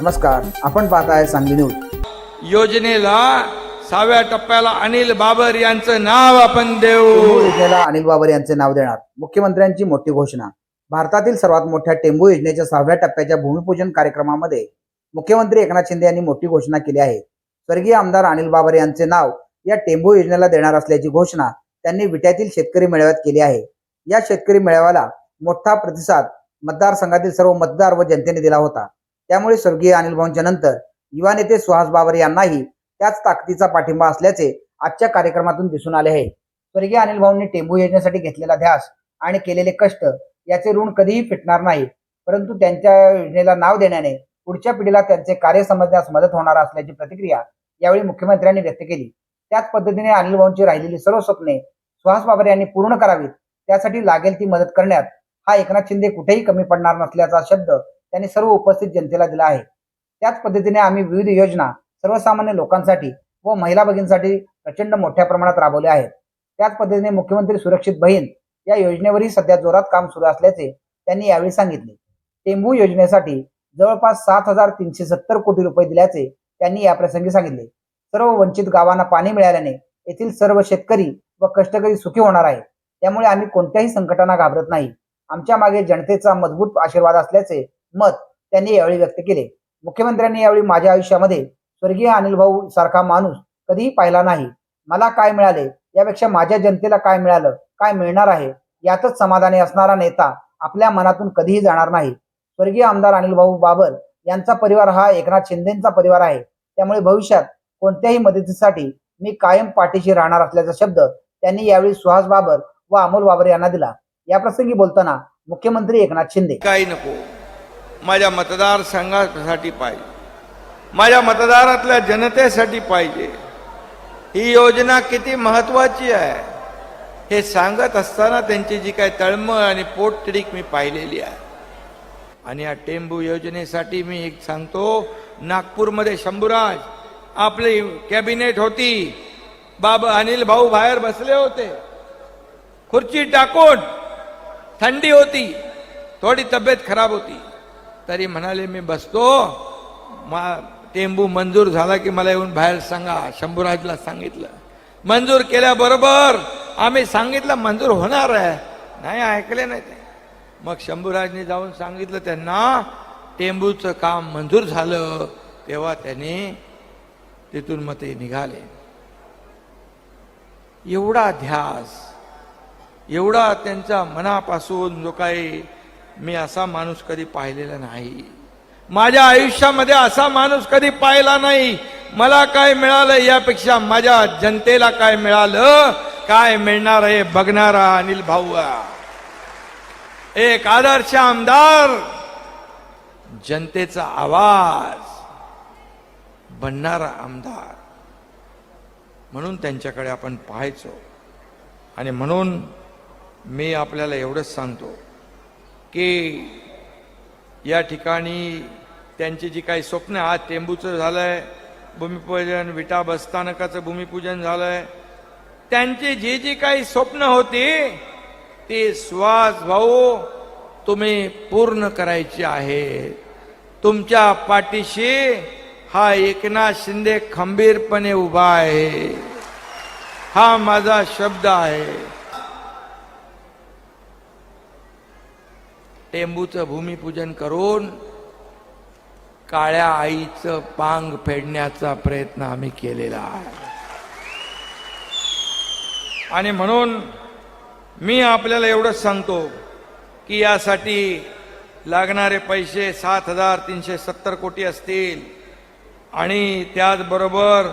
नमस्कार आपण पाहताय सांगली न्यूज. योजनेला सहाव्या टप्प्याला अनिल बाबर यांचं नाव आपण देऊ. योजनेला अनिल बाबर यांचे नाव देणार. मुख्यमंत्र्यांची मोठी घोषणा. भारतातील सर्वात मोठ्या टेंबू योजनेच्या सहाव्या टप्प्याच्या भूमिपूजन कार्यक्रमामध्ये मुख्यमंत्री एकनाथ शिंदे यांनी मोठी घोषणा केली आहे. स्वर्गीय आमदार अनिल बाबर यांचे नाव या टेंबू योजनेला देणार असल्याची घोषणा त्यांनी विट्यातील शेतकरी मेळाव्यात केली आहे. या शेतकरी मेळाव्याला मोठा प्रतिसाद मतदारसंघातील सर्व मतदार व जनतेने दिला होता. त्यामुळे स्वर्गीय अनिल भाऊंच्या नंतर युवा नेते सुहास बाबर यांनाही त्याच ताकदीचा पाठिंबा असल्याचे आजच्या कार्यक्रमातून दिसून आले आहे. स्वर्गीय अनिल भाऊंनी टेंबू योजनेसाठी घेतलेला ध्यास आणि केलेले कष्ट याचे ऋण कधीही फिटणार नाही परंतु त्यांच्या योजनेला नाव देण्याने पुढच्या पिढीला त्यांचे कार्य समजण्यास मदत होणार असल्याची प्रतिक्रिया यावेळी मुख्यमंत्र्यांनी व्यक्त केली. त्याच पद्धतीने अनिल भाऊंची राहिलेली सर्व स्वप्ने सुहास बाबर यांनी पूर्ण करावीत त्यासाठी लागेल ती मदत करण्यात हा एकनाथ शिंदे कुठेही कमी पडणार नसल्याचा शब्द त्यांनी सर्व उपस्थित जनतेला दिला आहे. त्याच पद्धतीने आम्ही विविध योजना सर्वसामान्य लोकांसाठी व महिला भगिनींसाठी प्रचंड मोठ्या प्रमाणात राबवल्या आहेत. त्याच पद्धतीने मुख्यमंत्री सुरक्षित बहीण या योजनेवरही सध्या जोरात काम सुरू असल्याचे त्यांनी यावेळी सांगितले. टेंबू योजनेसाठी जवळपास सात हजार तीनशे सत्तर कोटी रुपये दिल्याचे त्यांनी याप्रसंगी सांगितले. सर्व वंचित गावांना पाणी मिळाल्याने येथील सर्व शेतकरी व कष्टकरी सुखी होणार आहे त्यामुळे आम्ही कोणत्याही संकटांना घाबरत नाही. आमच्या मागे जनतेचा मजबूत आशीर्वाद असल्याचे मत त्यांनी यावेळी व्यक्त केले. मुख्यमंत्र्यांनी यावेळी माझ्या आयुष्यामध्ये स्वर्गीय अनिल भाऊ सारखा माणूस कधीही पाहिला नाही. मला काय मिळाले? यापेक्षा माझ्या जनतेला काय मिळालं? काय मिळणार आहे? यातच समाधानी असणारा नेता आपल्या मनातून कधीही जाणार नाही. स्वर्गीय आमदार अनिल भाऊ बाबर यांचा परिवार हा एकनाथ शिंदेचा परिवार आहे. त्यामुळे भविष्यात कोणत्याही मदतीसाठी मी कायम पाठीशी राहणार असल्याचा शब्द त्यांनी यावेळी सुहास बाबर व अमोल बाबर यांना दिला. या प्रसंगी बोलताना मुख्यमंत्री एकनाथ शिंदे. काही नको. माझ्या मतदारसंघासाठी पाहिजे. माझ्या मतदारातल्या जनतेसाठी पाहिजे. ही योजना किती महत्वाची आहे? हे सांगत असताना त्यांची जी काय तळमळ आणि पोटतिडीक मी पाहिलेली आहे. आणि या टेंबू योजनेसाठी मी एक सांगतो नागपूरमध्ये शंभूराज आपली कॅबिनेट होती. बाबा अनिल भाऊ बाहेर बसले होते. खुर्ची टाकून थंडी होती थोडी तब्येत खराब होती. तरी म्हणाले मी बसतो. मा टेंबू मंजूर झाला की मला येऊन बाहेर सांगा. शंभूराजला सांगितलं. मंजूर केल्याबरोबर आम्ही सांगितलं मंजूर होणार आहे. नाही ऐकले नाही ते. मग शंभूराजने जाऊन सांगितलं त्यांना टेंबूचं काम मंजूर झालं. तेव्हा त्यांनी तिथून मग ते निघाले. एवढा ध्यास. एवढा त्यांचा मनापासून जो काही मी असा माणूस कधी पाहिलेला नाही. माझ्या आयुष्यामध्ये असा माणूस कधी पाहिला नाही. मला काय मिळालं यापेक्षा माझ्या जनतेला काय मिळालं? काय मिळणार आहे बघणारा अनिल भाऊ एक आदर्श आमदार जनतेचा आवाज बनणारा आमदार. म्हणून त्यांच्याकडे आपण पाहायचो. आणि म्हणून मी आपल्याला एवढंच सांगतो की या ठिकाणी त्यांची जी काही स्वप्न आज टेंबूचं झालंय भूमिपूजन विटा बसस्थानकाचं भूमिपूजन झालंय. त्यांची जी जी काही स्वप्न होती ती श्वास भाऊ तुम्ही पूर्ण करायची आहे तुमच्या पाठीशी हा एकनाथ शिंदे खंबीरपणे उभा आहे. हा माझा शब्द आहे. टेंबूचं भूमिपूजन करून काळ्या आईचं पांग फेडण्याचा प्रयत्न आम्ही केलेला आहे. आणि म्हणून मी आपल्याला एवढंच सांगतो की यासाठी लागणारे पैसे सात हजार तीनशे सत्तर कोटी असतील. आणि त्याचबरोबर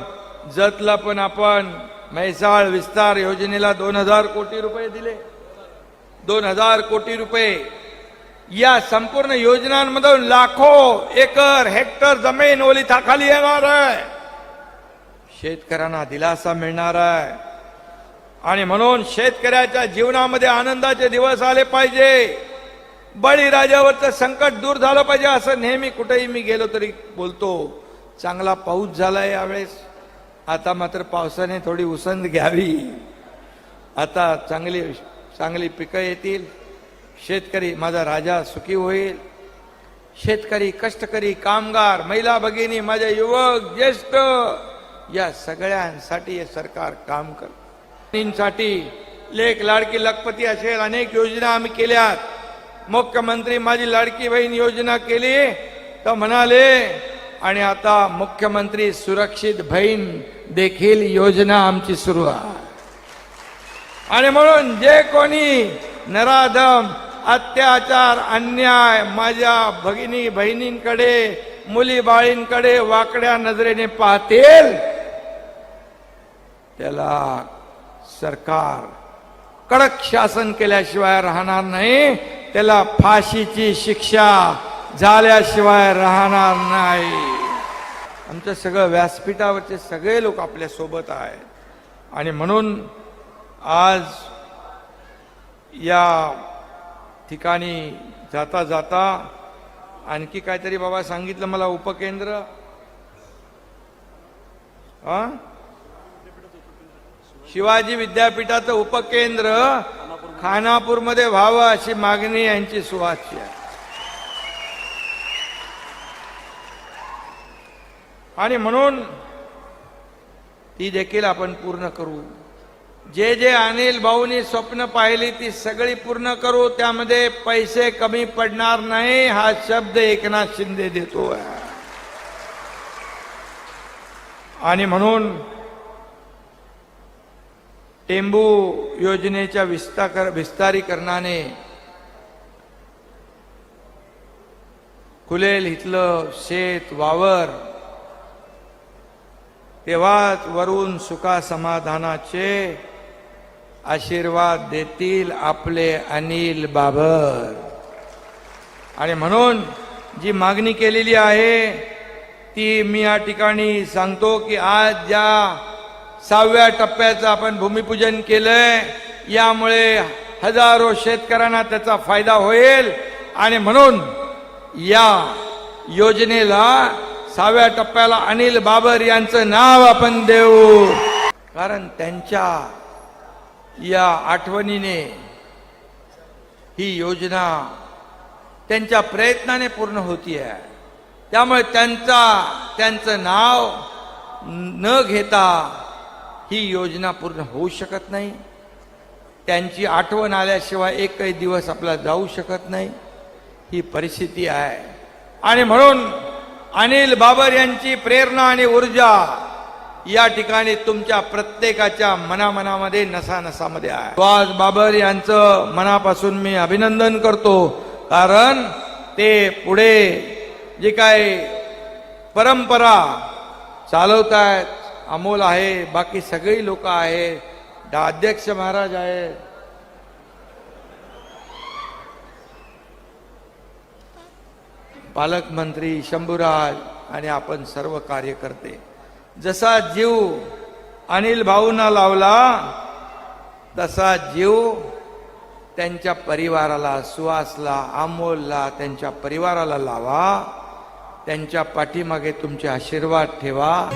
जतला पण आपण म्हैसाळ विस्तार योजनेला दोन हजार कोटी रुपये दिले. दोन हजार कोटी रुपये या संपूर्ण योजनांमधून लाखो एकर हेक्टर जमीन ओलिताखाली येणार आहे. शेतकऱ्यांना दिलासा मिळणार आहे. आणि म्हणून शेतकऱ्याच्या जीवनामध्ये आनंदाचे दिवस आले पाहिजे. बळीराजावरचं संकट दूर झालं पाहिजे असं नेहमी कुठेही मी गेलो तरी बोलतो. चांगला पाऊस झाला यावेळेस. आता मात्र पावसाने थोडी उसंत घ्यावी. आता चांगली चांगली पिकं येतील. शेतकरी माझा राजा सुखी होईल. शेतकरी कष्टकरी कामगार महिला भगिनी माझे युवक ज्येष्ठ या सगळ्यांसाठी हे सरकार काम करसाठी लेख लाडकी लखपती असेल अनेक योजना आम्ही केल्यात. मुख्यमंत्री माझी लाडकी बहीण योजना केली तर म्हणाले आणि आता मुख्यमंत्री सुरक्षित बहीण देखील योजना आमची सुरू आहे आणि म्हणून जे कोणी नराधम अत्याचार अन्याय माझ्या भगिनी बहिणींकडे मुली बाळींकडे वाकड्या नजरेने पाहतील. त्याला सरकार कडक शासन केल्याशिवाय राहणार नाही. त्याला फाशीची शिक्षा झाल्याशिवाय राहणार नाही. आमचं सगळं व्यासपीठावरचे सगळे लोक आपल्यासोबत आहेत. आणि म्हणून आज या ठिकाणी जाता जाता आणखी काहीतरी बाबा सांगितलं मला उपकेंद्र. शिवाजी विद्यापीठाचं उपकेंद्र खानापूरमध्ये व्हावं अशी मागणी यांची सुवाची आहे. आणि म्हणून ती देखील आपण पूर्ण करू. जे जे अनिल भाऊनी स्वप्न पाहिली ती सगळी पूर्ण करू त्यामध्ये पैसे कमी पडणार नाही हा शब्द एकनाथ शिंदे देतो. आणि म्हणून टेंबू योजनेच्या विस्तार विस्तारीकरणाने खुलेल इथलं शेत वावर तेव्हाच वरून सुखा समाधानाचे आशीर्वाद देतील आपले अनिल बाबर. आणि म्हणून जी मागणी केलेली आहे ती मी या ठिकाणी सांगतो की आज ज्या सहाव्या टप्प्याचं आपण भूमिपूजन केलंय यामुळे हजारो शेतकऱ्यांना त्याचा फायदा होईल. आणि म्हणून या योजनेला सहाव्या टप्प्याला अनिल बाबर यांचं नाव आपण देऊ. कारण त्यांच्या या आठवणीने ही योजना त्यांच्या प्रयत्नाने पूर्ण होती आहे त्यामुळे त्यांचा त्यांचं नाव न घेता ही योजना पूर्ण होऊ शकत नाही. त्यांची आठवण आल्याशिवाय एकही दिवस आपला जाऊ शकत नाही. ही परिस्थिती आहे. आणि म्हणून अनिल बाबर यांची प्रेरणा आणि ऊर्जा या ठिकाणी तुमच्या प्रत्येकाच्या मनामनामध्ये नसानसामध्ये आहे. सुहास बाबर यांचं मनापासून मी अभिनंदन करतो. कारण ते पुढे जे काय परंपरा चालवत आहेत अमोल आहे बाकी सगळी लोक आहे अध्यक्ष महाराज आहे. पालकमंत्री शंभूराज आणि आपण सर्व कार्यकर्ते. जसा जीव अनिल भाऊंना लावला तसा जीव त्यांच्या परिवाराला सुहासला आमोलला त्यांच्या परिवाराला लावा त्यांच्या पाठीमागे तुमचे आशीर्वाद ठेवा.